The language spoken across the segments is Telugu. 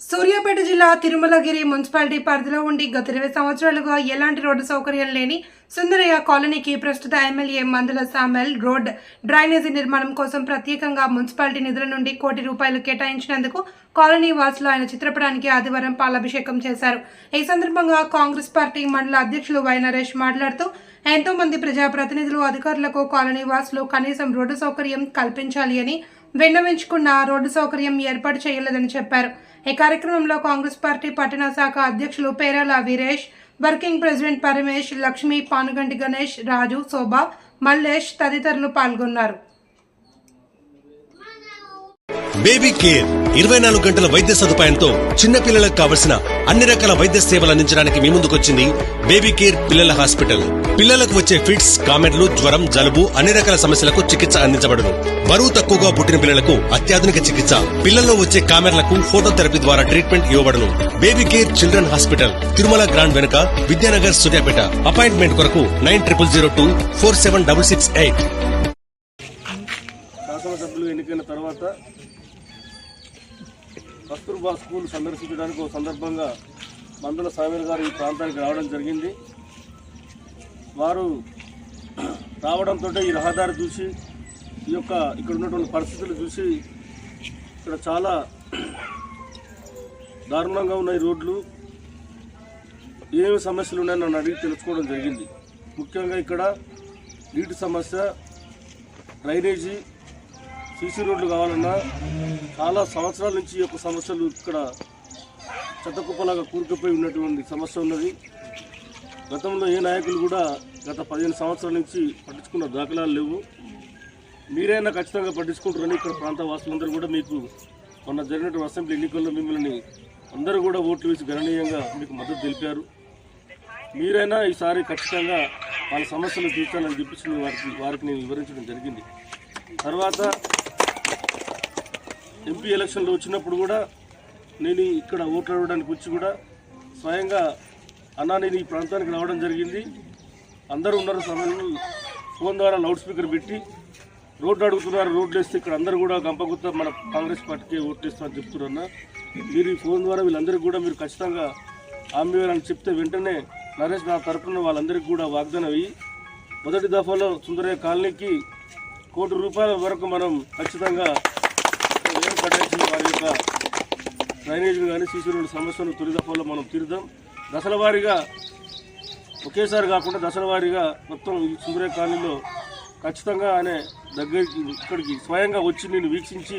సూర్యాపేట జిల్లా తిరుమలగిరి మున్సిపాలిటీ పరిధిలో ఉండి గత ఇరవై సంవత్సరాలుగా ఎలాంటి రోడ్డు సౌకర్యం లేని సుందరయ్య కాలనీకి ప్రస్తుత ఎమ్మెల్యే మందుల సామెల్ రోడ్ డ్రైనేజీ నిర్మాణం కోసం ప్రత్యేకంగా మున్సిపాలిటీ నిధుల నుండి కోటి రూపాయలు కేటాయించినందుకు కాలనీ వాసులు ఆయన చిత్రపటానికి ఆదివారం పాలాభిషేకం చేశారు. ఈ సందర్భంగా కాంగ్రెస్ పార్టీ మండల అధ్యక్షులు వై నరేష్ మాట్లాడుతూ ఎంతోమంది ప్రజాప్రతినిధులు అధికారులకు కాలనీ వాసులు కనీసం రోడ్డు సౌకర్యం కల్పించాలి అని విన్నవించుకున్న రోడ్డు సౌకర్యం ఏర్పాటు చేయలేదని చెప్పారు. ఈ కార్యక్రమంలో కాంగ్రెస్ పార్టీ పట్టణ శాఖ అధ్యక్షులు పేరాల వీరేష్ వర్కింగ్ ప్రెసిడెంట్ పరమేష్ లక్ష్మి పానుగంటి గణేష్ రాజు శోభ మల్లేష్ తదితరులు పాల్గొన్నారు. Baby care. ఇరవై నాలుగు గంటల వైద్య సదుపాయంతో చిన్నపిల్లలకు కావలసిన అన్ని రకాల వైద్య సేవలు అందించడానికి మీ ముందుకొచ్చింది బేబీ కేర్ పిల్లల హాస్పిటల్. పిల్లలకు వచ్చే ఫిట్స్ కామెర్లు జ్వరం జలుబు అన్ని రకాల సమస్యలకు చికిత్స అందించబడును. బరువు తక్కువగా పుట్టిన పిల్లలకు అత్యాధునిక చికిత్స. పిల్లల్లో వచ్చే కామెర్లకు ఫోటోథెరపీ ద్వారా ట్రీట్మెంట్ ఇవ్వబడును. Baby care children hospital Tirumala grand వెనుక విద్యానగర్ సూర్యాపేట. అపాయింట్మెంట్ కొరకు nine triple zero two four seven double six eight. శాసనసభ్యులు ఎన్నికైన తర్వాత కస్తూర్బా స్కూల్ సందర్శించడానికి ఒక సందర్భంగా మందుల సామీర్ గారు ఈ ప్రాంతానికి రావడం జరిగింది. వారు రావడంతో ఈ రహదారి చూసి ఈ యొక్క ఇక్కడ ఉన్నటువంటి పరిస్థితులు చూసి ఇక్కడ చాలా దారుణంగా ఉన్నాయి రోడ్లు. ఏమి సమస్యలు ఉన్నాయని నన్ను అడిగి తెలుసుకోవడం జరిగింది. ముఖ్యంగా ఇక్కడ నీటి సమస్య డ్రైనేజీ సీసీ రోడ్లు కావాలన్నా చాలా సంవత్సరాల నుంచి ఈ యొక్క సమస్యలు ఇక్కడ చెత్తకుప్పలాగా కూరుకుపోయి ఉన్నటువంటి సమస్య ఉన్నది. గతంలో ఏ నాయకులు కూడా గత పదిహేను సంవత్సరాల నుంచి పట్టించుకున్న దాఖలాలు లేవు. మీరైనా ఖచ్చితంగా పట్టించుకుంటారని ఇక్కడ ప్రాంత వాసులందరూ కూడా మీకు మొన్న జరిగినటువంటి అసెంబ్లీ ఎన్నికల్లో మిమ్మల్ని అందరూ కూడా ఓట్లు వేసి గణనీయంగా మీకు మద్దతు తెలిపారు. మీరైనా ఈసారి ఖచ్చితంగా వాళ్ళ సమస్యలు తీర్చాలని చెప్పేసి వారికి వారికి నేను వివరించడం జరిగింది. తర్వాత ఎంపీ ఎలక్షన్లు వచ్చినప్పుడు కూడా నేను ఇక్కడ ఓట్లు అడగడానికి వచ్చి కూడా స్వయంగా అన్నా నేను ఈ ప్రాంతానికి రావడం జరిగింది. అందరూ ఉన్నారు సమయంలో. ఫోన్ ద్వారా లౌడ్ స్పీకర్ పెట్టి రోడ్లు అడుగుతున్నారు. రోడ్లు వేస్తే ఇక్కడ అందరూ కూడా గంపగుత్త మన కాంగ్రెస్ పార్టీకి ఓట్లేస్తామని చెప్తున్నా. మీరు ఈ ఫోన్ ద్వారా వీళ్ళందరికీ కూడా మీరు ఖచ్చితంగా ఆంబేయాలని చెప్తే వెంటనే నరేష్ నా తరఫున వాళ్ళందరికీ కూడా వాగ్దానం అయ్యి మొదటి దఫాలో సుందరయ్య కాలనీకి కోటి రూపాయల వరకు మనం ఖచ్చితంగా యొక్క డ్రైనేజ్ కానీ సీసీ రోడ్డు సమస్యను తొలి దఫాలో మనం తీరుదాం. దశల వారీగా ఒకేసారి కాకుండా దశల వారీగా మొత్తం ఈ కాలనీలో ఖచ్చితంగా ఆయన దగ్గరికి ఇక్కడికి స్వయంగా వచ్చి నేను వీక్షించి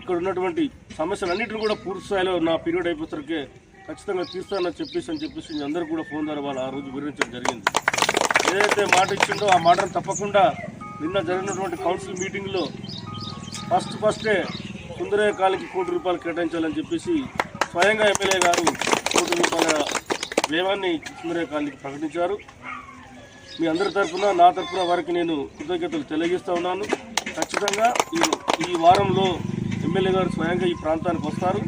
ఇక్కడ ఉన్నటువంటి సమస్యలన్నింటిని కూడా పూర్తి స్థాయిలో నా పీరియడ్ అయిపోతే ఖచ్చితంగా తీస్తానని చెప్పేసి అని చెప్పేసి అందరూ కూడా ఫోన్ ద్వారా వాళ్ళు ఆ రోజు వివరించడం జరిగింది. ఏదైతే మాట ఇచ్చిండో ఆ మాటను తప్పకుండా నిన్న జరిగినటువంటి కౌన్సిల్ మీటింగ్లో ఫస్ట్ ఫస్టే సుందరయ్య కోటి రూపాయలు కేటాయించాలని చెప్పేసి స్వయంగా ఎమ్మెల్యే గారు కోటి రూపాయల వ్యయాన్ని సుందరయ్య ప్రకటించారు. మీ అందరి తరఫున నా తరఫున వారికి నేను కృతజ్ఞతలు తెలియజేస్తూ ఉన్నాను. ఖచ్చితంగా ఈ వారంలో ఎమ్మెల్యే గారు స్వయంగా ఈ ప్రాంతానికి వస్తారు.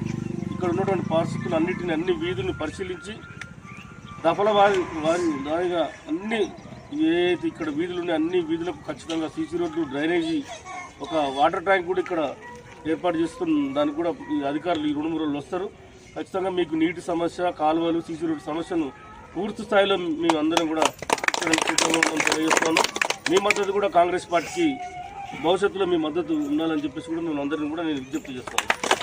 ఇక్కడ ఉన్నటువంటి పరిస్థితులు అన్నిటిని అన్ని వీధుల్ని పరిశీలించి దఫల వారి వారి వారిగా అన్ని ఏదైతే ఇక్కడ వీధులు ఉన్నాయో అన్ని వీధులకు ఖచ్చితంగా సీసీ రోడ్లు డ్రైనేజీ ఒక వాటర్ ట్యాంక్ కూడా ఇక్కడ ఏర్పాటు చేస్తున్న దానికి కూడా ఈ అధికారులు ఈ రెండు మూడు రోజులు వస్తారు. ఖచ్చితంగా మీకు నీటి సమస్య కాలువలు సీసీ రోడ్డు సమస్యను పూర్తి స్థాయిలో మేము అందరం కూడా తెలియజేస్తున్నాను. మీ మద్దతు కూడా కాంగ్రెస్ పార్టీకి భవిష్యత్తులో మీ మద్దతు ఉండాలని చెప్పేసి కూడా మేము అందరిని కూడా నేను విజ్ఞప్తి చేస్తాను